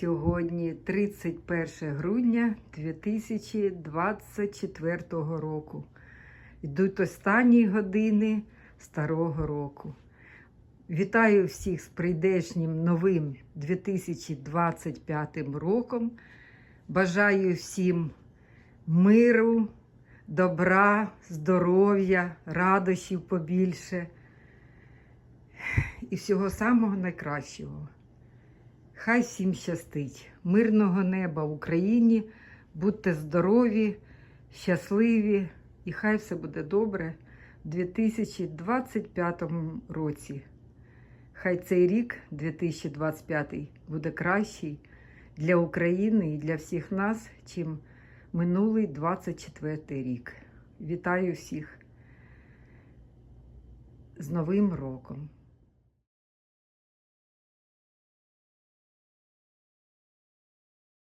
Сьогодні 31 грудня 2024 року. Йдуть останні години старого року. Вітаю всіх з прийдешнім новим 2025 роком. Бажаю всім миру, добра, здоров'я, радощів побільше і всього самого найкращого. Хай всім щастить, мирного неба в Україні, будьте здорові, щасливі і хай все буде добре в 2025 році. Хай цей рік, 2025, буде кращий для України і для всіх нас, чим минулий 24 рік. Вітаю всіх з Новим роком!